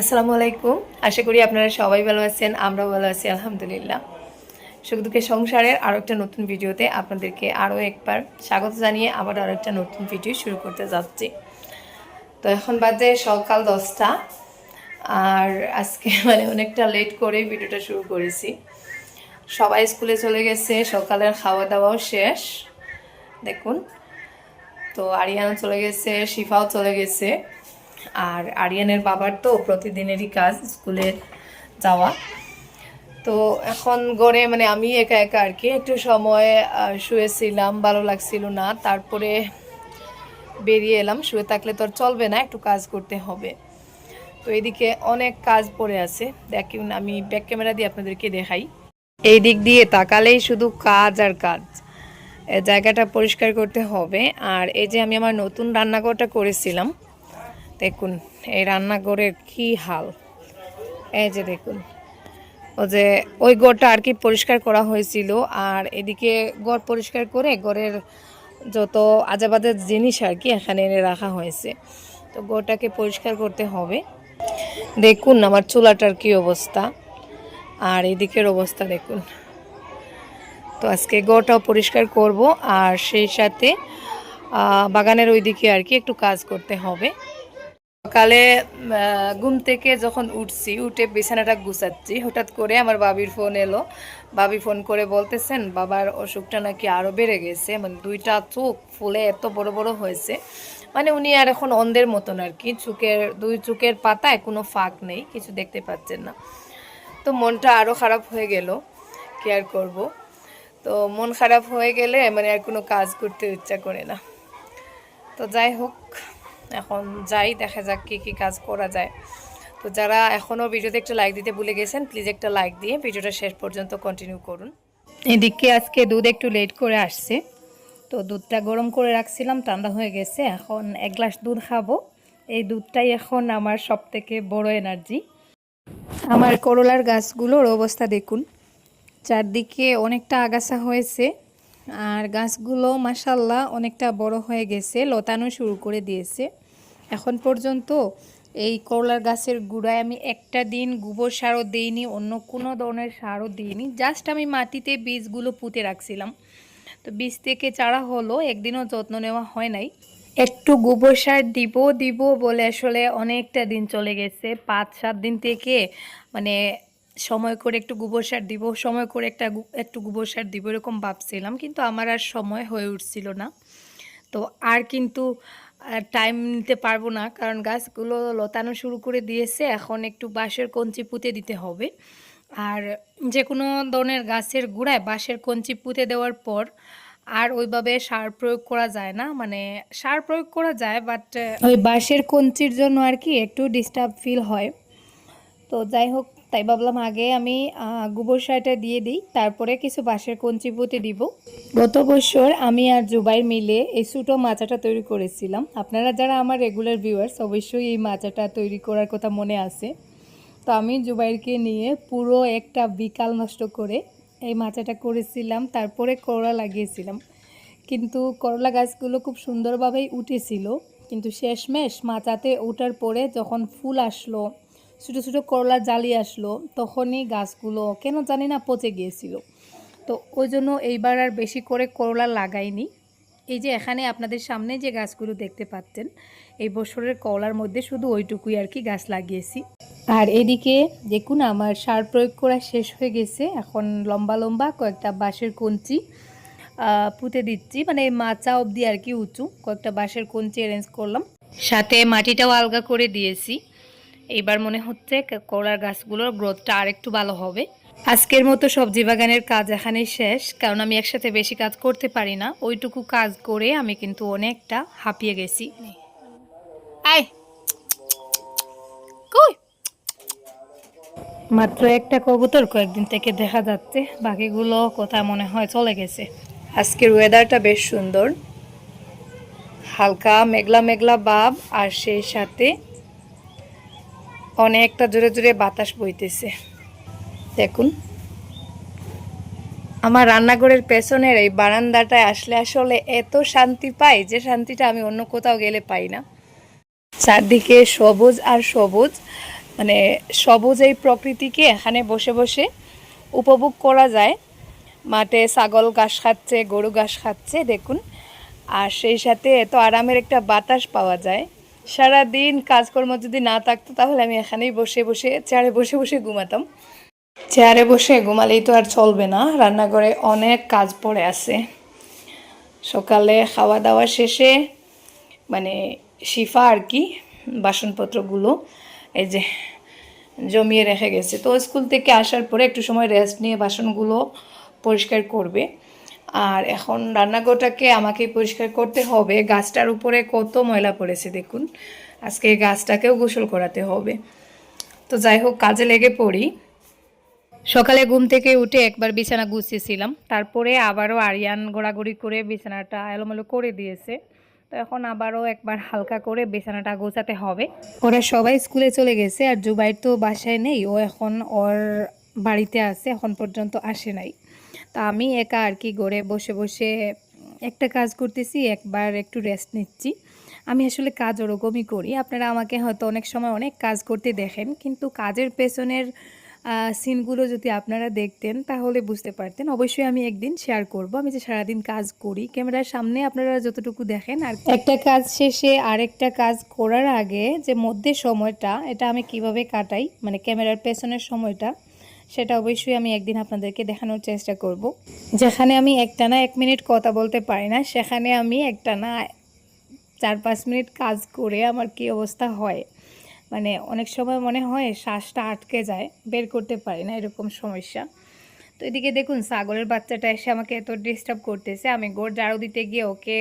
আসসালামু আলাইকুম আশা করি আপনারা সবাই ভালো আছেন, আমরাও ভালো আছি, আলহামদুলিল্লাহ। সুখ দুঃখের সংসারের আরও একটা নতুন ভিডিওতে আপনাদেরকে আরও একবার স্বাগত জানিয়ে আবার আরও একটা নতুন ভিডিও শুরু করতে যাচ্ছি। তো এখন বাজে সকাল দশটা, আর আজকে মানে অনেকটা লেট করে ভিডিওটা শুরু করেছি। সবাই স্কুলে চলে গেছে, সকালের খাওয়া দাওয়াও শেষ। দেখুন, তো আরিয়ানা চলে গেছে, শিফাও চলে গেছে। আর আরিয়ানের বাবার তো প্রতিদিনেরই কাজ স্কুলে যাওয়া। তো এখন গড়ে মানে আমি একা একা আর কি একটু সময় শুয়েছিলাম, ভালো লাগছিল না। তারপরে বেরিয়ে এলাম, শুয়ে থাকলে তো আর চলবে না, একটু কাজ করতে হবে। তো এদিকে অনেক কাজ পড়ে আছে। দেখুন আমি ব্যাক ক্যামেরা দিয়ে আপনাদেরকে দেখাই। এই দিক দিয়ে তাকালেই শুধু কাজ আর কাজ। জায়গাটা পরিষ্কার করতে হবে। আর এই যে আমি আমার নতুন রান্নাঘরটা করেছিলাম দেখুন, এই রান্নাঘরের কি হাল। এই যে দেখুন, ও যে ওই গড়টা আর কি পরিষ্কার করা হয়েছিল, আর এদিকে গড় পরিষ্কার করে গড়ের যত আজাবাদের জিনিস আর কি এখানে এনে রাখা হয়েছে। তো গড়টাকে পরিষ্কার করতে হবে। দেখুন আমার চুলাটার কি অবস্থা, আর এদিকের অবস্থা দেখুন। তো আজকে গড়টাও পরিষ্কার করব, আর সেই সাথে বাগানের ওইদিকে আর কি একটু কাজ করতে হবে। সকালে ঘুম থেকে যখন উঠছি, উঠে বিছানাটা গুছাচ্ছি, হঠাৎ করে আমার বাবির ফোন এলো। বাবি ফোন করে বলতেছেন, বাবার অসুখটা নাকি আরও বেড়ে গেছে মানে দুইটা চোখ ফুলে এত বড় বড় হয়েছে। মানে উনি আর এখন অন্ধের মতন আর কি, চোখের, দুই চোখের পাতায় কোনো ফাঁক নেই, কিছু দেখতে পাচ্ছেন না। তো মনটা আরও খারাপ হয়ে গেল, কি আর করব? তো মন খারাপ হয়ে গেলে মানে আর কোনো কাজ করতে ইচ্ছা করে না। তো যাই হোক। এখন যাই, দেখা যাক কী কী কাজ করা যায়। তো যারা এখনও ভিডিওতে একটা লাইক দিতে ভুলে গেছেন প্লিজ একটা লাইক দিয়ে ভিডিওটা শেষ পর্যন্ত কন্টিনিউ করুন। এদিকে আজকে দুধ একটু লেট করে আসছে। তো দুধটা গরম করে রাখছিলাম, ঠান্ডা হয়ে গেছে। এখন এক গ্লাস দুধ খাব। এই দুধটাই এখন আমার সব থেকে বড় এনার্জি আমার করলার গাছগুলোর অবস্থা দেখুন। চারদিকে অনেকটা আগাছা হয়েছে। আর গাছগুলো মাসাল্লাহ অনেকটা বড় হয়ে গেছে, লতানো শুরু করে দিয়েছে। এখন পর্যন্ত এই করলার গাছের গুঁড়ায় আমি একটা দিন গোবর সারও দিইনি, অন্য কোনো ধরনের সারও দিইনি, জাস্ট আমি মাটিতে বীজগুলো পুঁতে রাখছিলাম। তো বীজ থেকে চারা হলো, একদিনও যত্ন নেওয়া হয় নাই। একটু গোবর সার দিব দিব বলে আসলে অনেকটা দিন চলে গেছে, পাঁচ সাত দিন থেকে মানে সময় করে একটু গোবর সার দিব, সময় করে একটা একটু গোবর সার দিব এরকম ভাবছিলাম, কিন্তু আমার আর সময় হয়ে উঠছিল না। তো আর কিন্তু টাইম নিতে পারব না, কারণ গাছগুলো লতানো শুরু করে দিয়েছে, এখন একটু বাঁশের কঞ্চি পুঁতে দিতে হবে। আর যে কোনো ধরনের গাছের গোড়ায় বাঁশের কঞ্চি পুঁতে দেওয়ার পর আর ওইভাবে সার প্রয়োগ করা যায় না মানে সার প্রয়োগ করা যায় বাট ওই বাঁশের কঞ্চির জন্য আর কি একটু ডিস্টার্ব ফিল হয়। তো যাই হোক তাই ভাবলাম আগে আমি গোবর সারটা দিয়ে দিই, তারপরে কিছু বাঁশের কঞ্চি পুঁতে দিব। গত বছর আমি আর জুবাই মিলে এই ছোটো মাচাটা তৈরি করেছিলাম। আপনারা যারা আমার রেগুলার ভিউয়ার্স অবশ্যই এই মাচাটা তৈরি করার কথা মনে আছে। তো আমি জুবাইরকে নিয়ে পুরো একটা বিকাল নষ্ট করে এই মাচাটা করেছিলাম, তারপরে করলা লাগিয়েছিলাম। কিন্তু করলা গাছগুলো খুব সুন্দরভাবেই উঠেছিল, কিন্তু শেষমেশ মাচাতে ওঠার পরে যখন ফুল আসলো ছোটো ছোটো করলা জালি আসলো, তখনই গাছগুলো কেন জানি না পচে গিয়েছিল। তো ওই জন্য এইবার আর বেশি করে করলা লাগাইনি। এই যে এখানে আপনাদের সামনে যে গাছগুলো দেখতে পাচ্ছেন, এই বছরের কলার মধ্যে শুধু ওইটুকুই আর কি গাছ লাগিয়েছি। আর এদিকে দেখুন আমার সার প্রয়োগ করা শেষ হয়ে গেছে। এখন লম্বা লম্বা কয়েকটা বাঁশের কঞ্চি পুঁতে দিচ্ছি। মানে মাচা অবধি আর কি উঁচু। কয়েকটা বাঁশের কঞ্চি অ্যারেঞ্জ করলাম। সাথে মাটিটাও আলগা করে দিয়েছি। এইবার মনে হচ্ছে করলার গাছগুলোর গ্রোথটা আর একটু ভালো হবে। আজকের মতো সবজি বাগানের কাজ এখানেই শেষ, কারণ আমি একসাথে বেশি কাজ করতে পারি না। ওইটুকু কাজ করে আমি কিন্তু অনেকটা হাঁপিয়ে গেছি। মাত্র একটা কবুতর কয়েকদিন থেকে দেখা যাচ্ছে, বাকিগুলো কোথায় মনে হয় চলে গেছে। আজকের ওয়েদারটা বেশ সুন্দর। হালকা, মেঘলা মেঘলা ভাব আর সেই সাথে অনেকটা জোরে জোরে বাতাস বইতেছে। দেখুন। আমার রান্নাঘরের পেছনের এই বারান্দাটায় আসলে আসলে এত শান্তি পাই যে শান্তিটা আমি অন্য কোথাও গেলে পাই না। চারদিকে সবুজ আর সবুজ মানে সবুজ এই প্রকৃতিকে এখানে বসে বসে উপভোগ করা যায়। মাঠে ছাগল ঘাস খাচ্ছে, গরু ঘাস খাচ্ছে, দেখুন। আর সেই সাথে এত আরামের একটা বাতাস পাওয়া যায়। সারা দিন কাজকর্ম যদি না থাকতো, তাহলে আমি এখানেই বসে বসে চেয়ারে বসে বসে ঘুমাতাম। চেয়ারে বসে ঘুমালেই তো আর চলবে না, রান্নাঘরে অনেক কাজ পড়ে আছে। সকালে খাওয়া দাওয়া শেষে মানে শিফা আর কি, বাসনপত্রগুলো এই যে জমিয়ে রেখে গেছে। তো স্কুল থেকে আসার পরে একটু সময় রেস্ট নিয়ে বাসনগুলো পরিষ্কার করবে। আর এখন রান্নাঘরটাকে আমাকে পরিষ্কার করতে হবে। গাছটার উপরে কত ময়লা পড়েছে দেখুন। আজকে গাছটাকেও গোসল করাতে হবে। তো যাই হোক, কাজে লেগে পড়ি। সকালে ঘুম থেকে উঠে একবার বিছানা গুছিয়েছিলাম। তারপরে আবারও আরিয়ান গোড়াগড়ি করে বিছানাটা এলোমেলো করে দিয়েছে। তো এখন আবারও একবার হালকা করে বিছানাটা গোছাতে হবে। ওরা সবাই স্কুলে চলে গেছে আর জুবাইর তো বাসায় নেই। ও এখন ওর বাড়িতে আছে, এখন পর্যন্ত আসে নাই। তা আমি একা আর কি গড়ে বসে বসে একটা কাজ করতেছি, একবার একটু রেস্ট নিচ্ছি। আমি আসলে কাজ ওরকমই করি। আপনারা আমাকে হয়তো অনেক সময় অনেক কাজ করতে দেখেন, কিন্তু কাজের পেছনের সিনগুলো যদি আপনারা দেখতেন, তাহলে বুঝতে পারতেন। অবশ্যই আমি একদিন শেয়ার করব। আমি যে সারাদিন কাজ করি, ক্যামেরার সামনে আপনারা যতটুকু দেখেন আর একটা কাজ শেষে আরেকটা কাজ করার আগে যে মধ্যে সময়টা, এটা আমি কীভাবে কাটাই মানে ক্যামেরার পেছনের সময়টা সেটা অবশ্যই আমি একদিন আপনাদেরকে দেখানোর চেষ্টা করব। যেখানে আমি একটানা এক মিনিট কথা বলতে পারি না, সেখানে আমি একটানা চার পাঁচ মিনিট কাজ করে আমার কি অবস্থা হয়। মানে অনেক সময় মনে হয় শ্বাসটা আটকে যায়, বের করতে পারি না, এরকম সমস্যা। তো এদিকে দেখুন সাগরের বাচ্চাটা এসে আমাকে এত ডিস্টার্ব করতেছে, আমি গোড় জাড়ু দিতে গিয়ে ওকে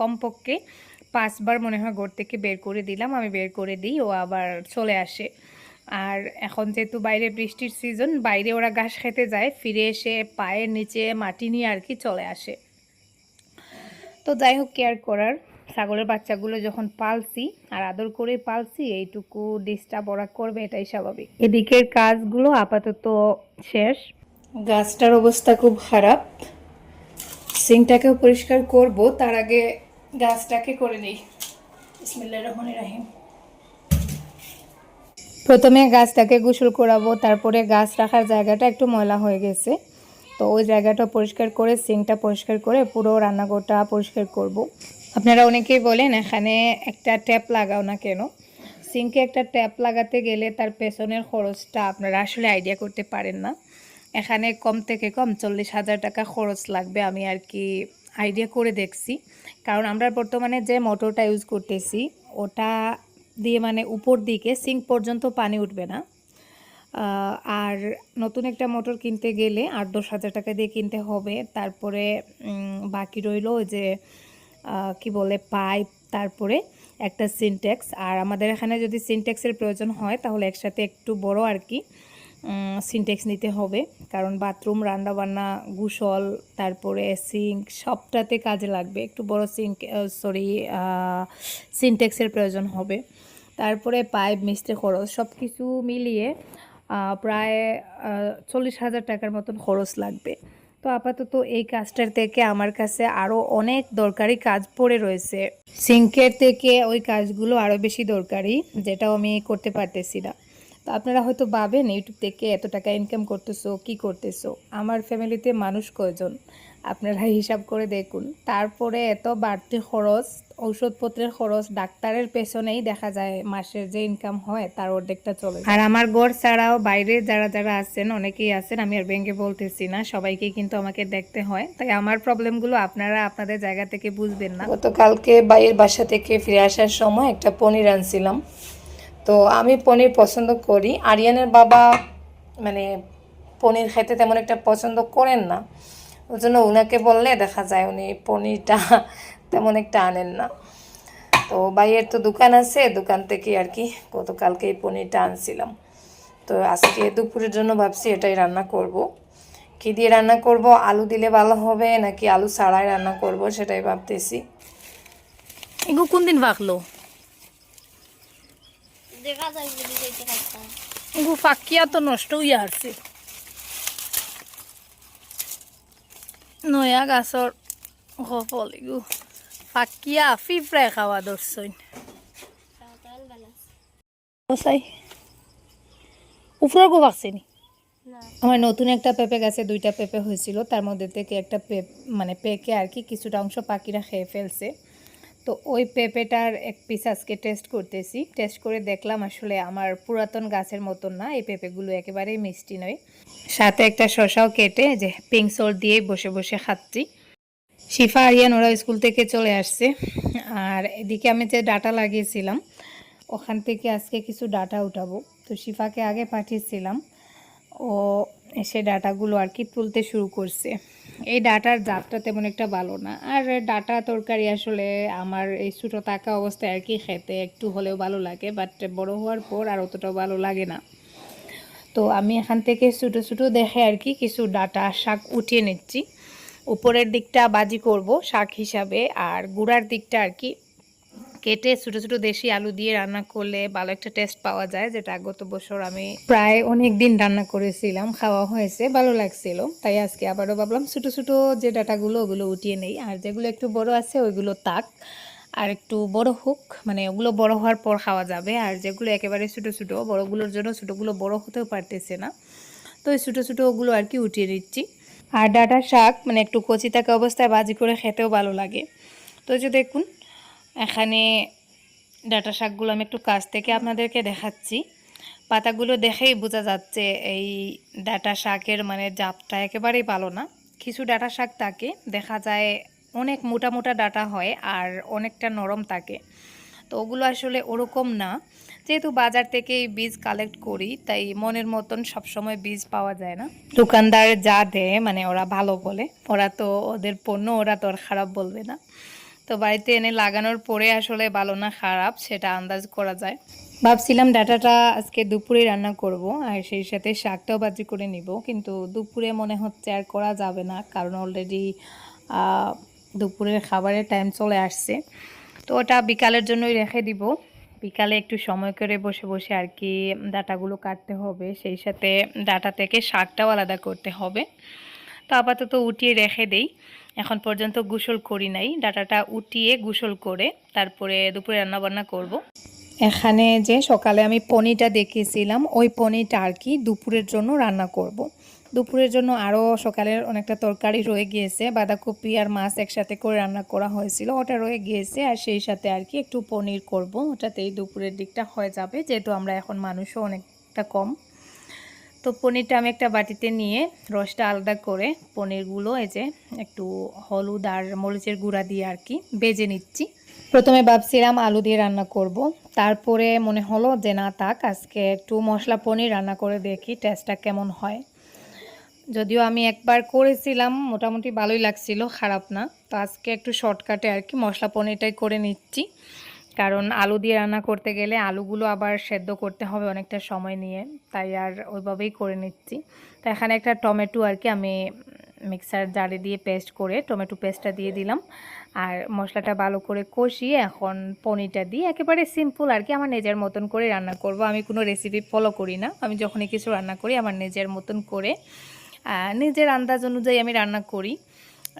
কমপক্ষে পাঁচবার মনে হয় গোড় থেকে বের করে দিলাম, আমি বের করে দিই, ও আবার চলে আসে। আর এখন যেহেতু বাইরে বৃষ্টির সিজন বাইরে ওরা ঘাস খেতে যায়, ফিরে এসে পায়ের নিচে মাটি নিয়ে আর কি চলে আসে। তো যাই হোক কেয়ার করার? ছাগলের বাচ্চাগুলো যখন পালছি, আর আদর করে পালছি, এইটুকু ডিস্টার্ব ওরা করবে, এটাই স্বাভাবিক। এদিকের কাজগুলো আপাতত শেষ। গাছটার অবস্থা খুব খারাপ। সিংটাকেও পরিষ্কার করব, তার আগে গাছটাকে করে নিই। বিসমিল্লাহির রহমানির রহিম। প্রথমে গাছটাকে গোসল করাবো, তারপরে গাছ রাখার জায়গাটা একটু ময়লা হয়ে গেছে। তো ওই জায়গাটা পরিষ্কার করে সিঙ্কটা পরিষ্কার করে পুরো রান্নাঘরটা পরিষ্কার করব। আপনারা অনেকেই বলেন, এখানে একটা ট্যাপ লাগাও না কেন? সিঙ্কে একটা ট্যাপ লাগাতে গেলে তার পেছনের খরচটা আপনারা আসলে আইডিয়া করতে পারেন না। এখানে কম থেকে কম চল্লিশ হাজার টাকা খরচ লাগবে আমি আর কি আইডিয়া করে দেখছি। কারণ আমরা বর্তমানে যে মোটরটা ইউজ করতেছি, ওটা দিয়ে মানে উপর দিকে সিঙ্ক পর্যন্ত পানি উঠবে না। আর নতুন একটা মোটর কিনতে গেলে আট দশ হাজার টাকা দিয়ে কিনতে হবে। তারপরে বাকি রইল যে কি বলে, পাইপ, তারপরে একটা সিনটেক্স। আর আমাদের এখানে যদি সিনটেক্সের প্রয়োজন হয় তাহলে একসাথে একটু বড় আর কি সিনটেক্স নিতে হবে। কারণ বাথরুম, রান্নাবান্না, গুসল, তারপরে সিঙ্ক সবটাতে কাজে লাগবে। একটু বড় সিঙ্ক সরি সিনটেক্সের প্রয়োজন হবে। তারপরে পাইপ, মিস্ত্রি খরচ সব কিছু মিলিয়ে প্রায় চল্লিশ হাজার টাকার মতন খরচ লাগবে। তো আপাতত এই কাজটার থেকে আমার কাছে আরও অনেক দরকারি কাজ পড়ে রয়েছে। সিঙ্কের থেকে ওই কাজগুলো আরও বেশি দরকারি, যেটাও আমি করতে পারতেছি না। তো আপনারা হয়তো ভাবেন, ইউটিউব থেকে এত টাকা ইনকাম করতেছো, কি করতেছো? আমার ফ্যামিলিতে মানুষ কয়জন? আপনারা হিসাব করে দেখুন। তারপরে এত বাড়তি খরচ ঔষধপত্রের খরচ ডাক্তারের পেছনেই দেখা যায় মাসের যে ইনকাম হয় তার অর্ধেকটা চলে আর আমার গড় ছাড়াও বাইরে যারা যারা আছেন অনেকেই আছেন আমি আর ব্যাংকে বলতেছি না সবাইকে কিন্তু আমাকে দেখতে হয়। তাই আমার প্রবলেমগুলো আপনারা আপনাদের জায়গা থেকে বুঝবেন না। গতকালকে বাইরের বাসা থেকে ফিরে আসার সময় একটা পনির আনছিলাম। তো আমি পনির পছন্দ করি। আরিয়ানের বাবা মানে পনির খেতে তেমন একটা পছন্দ করেন না। ওই জন্য ওনাকে বললে দেখা যায় উনি পনিরটা তেমন একটা আনেন না। তো বাইরের তো দোকান আছে দোকান থেকে আর কি গতকালকে এই পনিরটা আনছিলাম। তো আজকে দুপুরের জন্য ভাবছি এটাই রান্না করব। কি দিয়ে রান্না করব আলু দিলে ভালো হবে নাকি আলু ছাড়াই রান্না করব সেটাই ভাবতেছি। এগু কোন দিন এগু ফাঁকিয়া তো নষ্ট হইয়া আসছে নয়া গাছর সফল এগু। ফাঁকিয়া ফিফ্রাই খাওয়া ধরছইন উপরের গো পাকছেনি আমার নতুন একটা পেঁপে গাছে দুইটা পেঁপে হয়েছিল তার মধ্যে থেকে একটা পেপ মানে পেকে আর কি কিছুটা অংশ পাখিরা খেয়ে ফেলছে তো ওই পেঁপেটার এক পিস আজকে টেস্ট করতেছি টেস্ট করে দেখলাম আসলে আমার পুরাতন গাছের মতন না এই পেঁপেগুলো একেবারেই মিষ্টি নয় সাথে একটা শশাও কেটে যে পিঙ্ক সল্ট দিয়ে বসে বসে খাচ্ছি শিফা আরিয়ান ওরা স্কুল থেকে চলে আসছে। আর এদিকে আমি যে ডাটা লাগিয়েছিলাম, ওখান থেকে আজকে কিছু ডাটা উঠাবো। তো শিফাকে আগে পাঠিয়েছিলাম, ও সে ডাটাগুলো আর কি তুলতে শুরু করছে। এই ডাটার জাতটা তেমন একটা ভালো না। আর ডাটা তরকারি আসলে আমার এই ছোটো থাকা অবস্থায় আর কি খেতে একটু হলেও ভালো লাগে বাট বড় হওয়ার পর আর অতটা ভালো লাগে না। তো আমি এখান থেকে ছোটো ছোটো দেখে আর কি কিছু ডাটা শাক উঠিয়ে নিচ্ছি। উপরের দিকটা বাজি করব শাক হিসাবে, আর গুড়ার দিকটা আর কি। কেটে ছোটো ছোটো দেশি আলু দিয়ে রান্না করলে ভালো একটা টেস্ট পাওয়া যায়, যেটা গত বছর আমি প্রায় অনেক দিন রান্না করেছিলাম, খাওয়া হয়েছে, ভালো লাগছিল। তাই আজকে আবারও ভাবলাম ছোটো ছোটো যে ডাটাগুলো ওগুলো উঠিয়ে নেই। আর যেগুলো একটু বড় আছে ওইগুলো তাক, আর একটু বড় হোক মানে ওগুলো বড় হওয়ার পর খাওয়া যাবে। আর যেগুলো একেবারে ছোটো ছোটো, বড়গুলোর জন্য ছোটোগুলো বড় হতেও পারতেছে না। তো ওই ছোটো ছোটো ওগুলো আর কি উঠিয়ে দিচ্ছি আর ডাটার শাক মানে একটু কচি থাকা অবস্থায় ভাজি করে খেতেও ভালো লাগে। তো যে দেখুন, এখানে ডাটা শাকগুলো আমি একটু কাছ থেকে আপনাদেরকে দেখাচ্ছি। পাতাগুলো দেখেই বোঝা যাচ্ছে এই ডাটা শাকের মানে জাপটা একেবারেই ভালো না। কিছু ডাটা শাক থাকে, দেখা যায় অনেক মোটা মোটা ডাটা হয় আর অনেকটা নরম থাকে। তো ওগুলো আসলে ওরকম না। যেহেতু বাজার থেকেই বীজ কালেক্ট করি, তাই মনের মতন সবসময় বীজ পাওয়া যায় না। দোকানদার যা দেয় মানে ওরা ভালো বলে, ওরা তো ওদের পণ্য, ওরা তো আর খারাপ বলবে না। তো বাড়িতে এনে লাগানোর পরে আসলে ভালো না খারাপ, সেটা আন্দাজ করা যায়। ভাবছিলাম ডাটাটা আজকে দুপুরে রান্না করব, আর সেই সাথে শাকটাও বাজি করে নিব, কিন্তু দুপুরে মনে হচ্ছে আর করা যাবে না, কারণ অলরেডি দুপুরের খাবারের টাইম চলে আসছে। তো ওটা বিকালের জন্যই রেখে দিব। বিকালে একটু সময় করে বসে বসে আর কি ডাটাগুলো কাটতে হবে। সেই সাথে ডাটা থেকে শাকটাও আলাদা করতে হবে। তো আপাতত উঠিয়ে রেখে দেই। এখন পর্যন্ত গোসল করি নাই। ডাটাটা উঠিয়ে গোসল করে তারপরে দুপুরে রান্নাবান্না করব। এখানে যে সকালে আমি পনিরটা দেখিয়েছিলাম, ওই পনিরটা আর কি দুপুরের জন্য রান্না করব। দুপুরের জন্য আরও সকালের অনেকটা তরকারি রয়ে গিয়েছে, বাঁধাকপি আর মাছ একসাথে করে রান্না করা হয়েছিল, ওটা রয়ে গিয়েছে আর সেই সাথে আর কি একটু পনির করব, ওটাতেই দুপুরের দিকটা হয়ে যাবে, যেহেতু আমরা এখন মানুষও অনেকটা কম তো পনিরটা আমি একটা বাটিতে নিয়ে রসটা আলাদা করে, পনিরগুলো এই যে একটু হলুদ আর মরিচের গুঁড়া দিয়ে আর কি বেজে নিচ্ছি প্রথমে ভাবছিলাম আলু দিয়ে রান্না করব। তারপরে মনে হলো যে না থাক, আজকে একটু মশলা পনির রান্না করে দেখি টেস্টটা কেমন হয়। যদিও আমি একবার করেছিলাম, মোটামুটি ভালোই লাগছিল, খারাপ না। তো আজকে একটু শর্টকাটে আর কি মশলা পনিরটাই করে নিচ্ছি। কারণ আলু দিয়ে রান্না করতে গেলে আলুগুলো আবার সেদ্ধ করতে হবে অনেকটা সময় নিয়ে, তাই আর ওইভাবেই করে নিচ্ছি। তো এখানে একটা টমেটো আর কি আমি মিক্সার জারে দিয়ে পেস্ট করে, টমেটো পেস্টটা দিয়ে দিলাম। আর মশলাটা ভালো করে কষিয়ে এখন পনিরটা দিয়ে একেবারে সিম্পল আর কি, আমার নিজের মতন করে রান্না করব। আমি কোনো রেসিপি ফলো করি না। আমি যখনই কিছু রান্না করি, আমার নিজের মতন করে নিজের আন্দাজ অনুযায়ী আমি রান্না করি।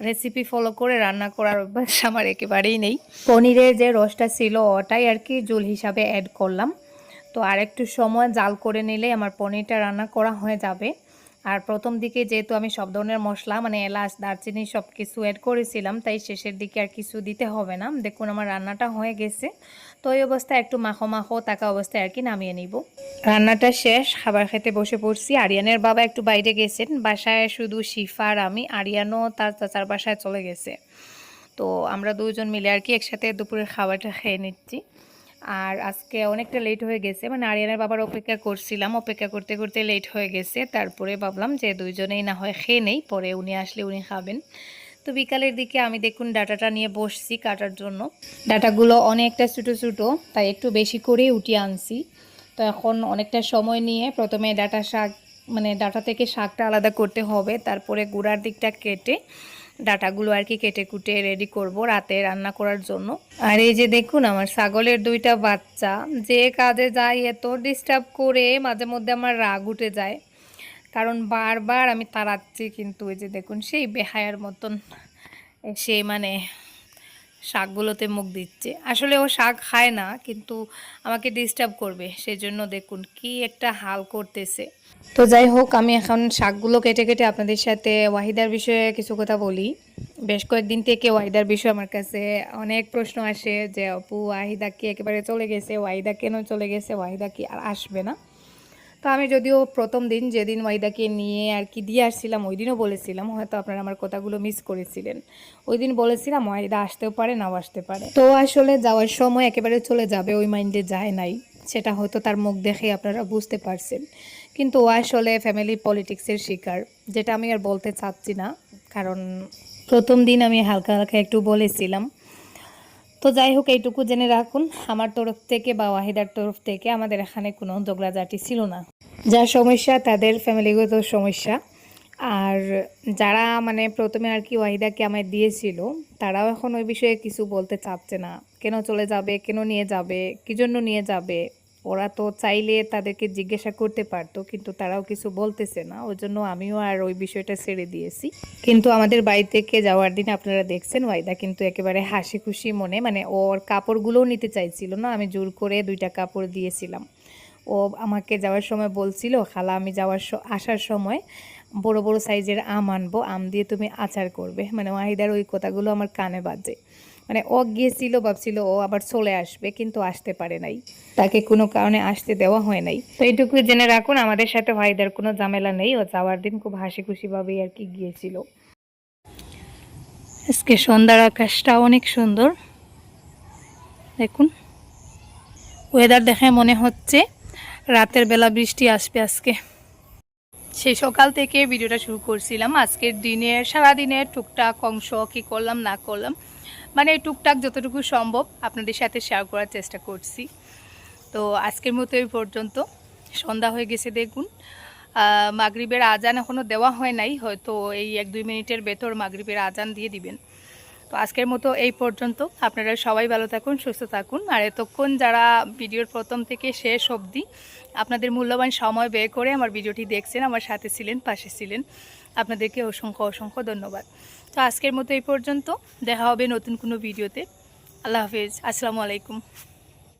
রেসিপি ফলো করে রান্না করার অভ্যাস আমার একেবারেই নেই। পনিরের যে রসটা ছিল, ওটাই আর কি জল হিসাবে অ্যাড করলাম। তো আর একটু সময় জাল করে নিলে আমার পনিরটা রান্না করা হয়ে যাবে। আর প্রথম দিকে যেহেতু আমি সব ধরনের মশলা মানে এলাচ, দারচিনি সব কিছু অ্যাড করেছিলাম, তাই শেষের দিকে আর কিছু দিতে হবে না। দেখুন আমার রান্নাটা হয়ে গেছে। তো এই অবস্থায় একটু মাখো মাখো থাকা অবস্থায় আর কি নামিয়ে নিব। রান্নাটা শেষ, খাবার খেতে বসে পড়ছি। আরিয়ানের বাবা একটু বাইরে গেছেন। বাসায় শুধু শিফার আমি। আরিয়ানও তার চাচার বাসায় চলে গেছে। তো আমরা দুজন মিলে আর কি একসাথে দুপুরের খাবারটা খেয়ে নিচ্ছি। আর আজকে অনেকটা লেট হয়ে গেছে। মানে আরিয়ানের বাবার অপেক্ষা করছিলাম। অপেক্ষা করতে করতে লেট হয়ে গেছে। তারপরে ভাবলাম যে দুইজনেই না হয় খেয়ে নেই। পরে উনি আসলে উনি খাবেন। তো বিকালের দিকে আমি দেখুন ডাটাটা নিয়ে বসছি কাটার জন্য। ডাটাগুলো অনেকটা ছোটো ছোটো, তাই একটু বেশি করেই উঠিয়ে আনছি। তো এখন অনেকটা সময় নিয়ে প্রথমে ডাটা শাক মানে ডাটা থেকে শাকটা আলাদা করতে হবে। তারপরে গুঁড়ার দিকটা কেটে ডাটাগুলো আর কি কেটে কুটে রেডি করব রাতে রান্না করার জন্য। আর এই যে দেখুন, আমার ছাগলের দুইটা বাচ্চা, যে কাজে যায় এত ডিস্টার্ব করে, মাঝে মধ্যে আমার রাগ উঠে যায়। কারণ বারবার আমি তাড়াচ্ছি, কিন্তু এই যে দেখুন, সেই বেহায়ার মতন, সে মানে শাকগুলোতে মুখ দিচ্ছে। আসলে ও শাক খায় না, কিন্তু আমাকে ডিস্টার্ব করবে, সেজন্য দেখুন কি একটা হাল করতেছে। তো যাই হোক, আমি এখন শাকগুলো কেটে কেটে আপনাদের সাথে ওয়াহিদার বিষয়ে কিছু কথা বলি। বেশ কয়েকদিন থেকে ওয়াহিদার বিষয়ে আমার কাছে অনেক প্রশ্ন আসে যে, অপু, ওয়াহিদা কি একেবারে চলে গেছে? ওয়াহিদা কেন চলে গেছে? ওয়াহিদা কি আর আসবে না? তো আমি যদিও প্রথম দিন যেদিন ওয়াইদাকে নিয়ে আর কি দিয়ে আসছিলাম, ওই দিনও বলেছিলাম, হয়তো আপনারা আমার কথাগুলো মিস করেছিলেন। ওই দিন বলেছিলাম, ওয়াইদা আসতেও পারে, নাও আসতে পারে। তো আসলে যাওয়ার সময় একেবারে চলে যাবে, ওই মাইন্ডে যায় নাই। সেটা হয়তো তার মুখ দেখে আপনারা বুঝতে পারছেন। কিন্তু ও আসলে ফ্যামিলি পলিটিক্সের শিকার, যেটা আমি আর বলতে চাচ্ছি না। কারণ প্রথম দিন আমি হালকা হালকা একটু বলেছিলাম তো যাই হোক, এইটুকু জেনে রাখুন, আমার তরফ থেকে বা ওয়াহিদার তরফ থেকে আমাদের এখানে কোনো ঝগড়াঝাটি ছিল না। যা সমস্যা, তাদের ফ্যামিলিগত সমস্যা। আর যারা মানে প্রথমে আর কি ওয়াহিদাকে আমায় দিয়েছিল, তারাও এখন ওই বিষয়ে কিছু বলতে চাচ্ছে না। কেন চলে যাবে, কেন নিয়ে যাবে, কী জন্য নিয়ে যাবে ওরা তো চাইলে তাদেরকে জিজ্ঞাসা করতে পারতো, কিন্তু তারাও কিছু বলতেছে না। ওই জন্য আমিও আর ওই বিষয়টা ছেড়ে দিয়েছি। কিন্তু আমাদের বাড়ি থেকে যাওয়ার দিন আপনারা দেখছেন, ওয়াইদা কিন্তু একেবারে হাসি খুশি মনে মানে ওর কাপড়গুলোও নিতে চাইছিল না, আমি জোর করে দুইটা কাপড় দিয়েছিলাম। ও আমাকে যাওয়ার সময় বলছিল, খালা, আমি যাওয়ার আসার সময় বড় বড় সাইজের আম আনব, আম দিয়ে তুমি আচার করবে। মানে ওয়াহিদার ওই কথাগুলো আমার কানে বাজে। মানে ও গিয়েছিল, ভাবছিল ও আবার চলে আসবে, কিন্তু আসতে পারে নাই। তাকে কোনো কারণে আসতে দেওয়া হয় নাই। তো এইটুকু জেনে রাখুন, আমাদের সাথে ওয়াহিদার কোনো ঝামেলা নেই, ও যাওয়ার দিন খুব হাসি খুশিভাবেই আর কি গিয়েছিল। আজকে সন্ধ্যার আকাশটা অনেক সুন্দর। দেখুন ওয়েদার দেখে মনে হচ্ছে রাতের বেলা বৃষ্টি আসবে আজকে। সেই সকাল থেকে ভিডিওটা শুরু করছিলাম। আজকের দিনের, সারাদিনের টুকটাক অংশ কী করলাম, না করলাম মানে টুকটাক যতটুকু সম্ভব আপনাদের সাথে শেয়ার করার চেষ্টা করছি। তো আজকের মতো এই পর্যন্ত। সন্ধ্যা হয়ে গেছে দেখুন। মাগরিবের আজান এখনও দেওয়া হয় নাই, হয়তো এই এক দুই মিনিটের ভেতর মাগরিবের আজান দিয়ে দিবেন। তো আজকের মতো এই পর্যন্ত। আপনারা সবাই ভালো থাকুন, সুস্থ থাকুন। আর এতক্ষণ যারা ভিডিওর প্রথম থেকে শেষ অবধি আপনাদের মূল্যবান সময় ব্যয় করে আমার ভিডিওটি দেখছেন, আমার সাথে ছিলেন, পাশে ছিলেন, আপনাদেরকে অসংখ্য অসংখ্য ধন্যবাদ। তো আজকের মতো এই পর্যন্ত। দেখা হবে নতুন কোনো ভিডিওতে। আল্লাহ হাফিজ। আসসালামু আলাইকুম।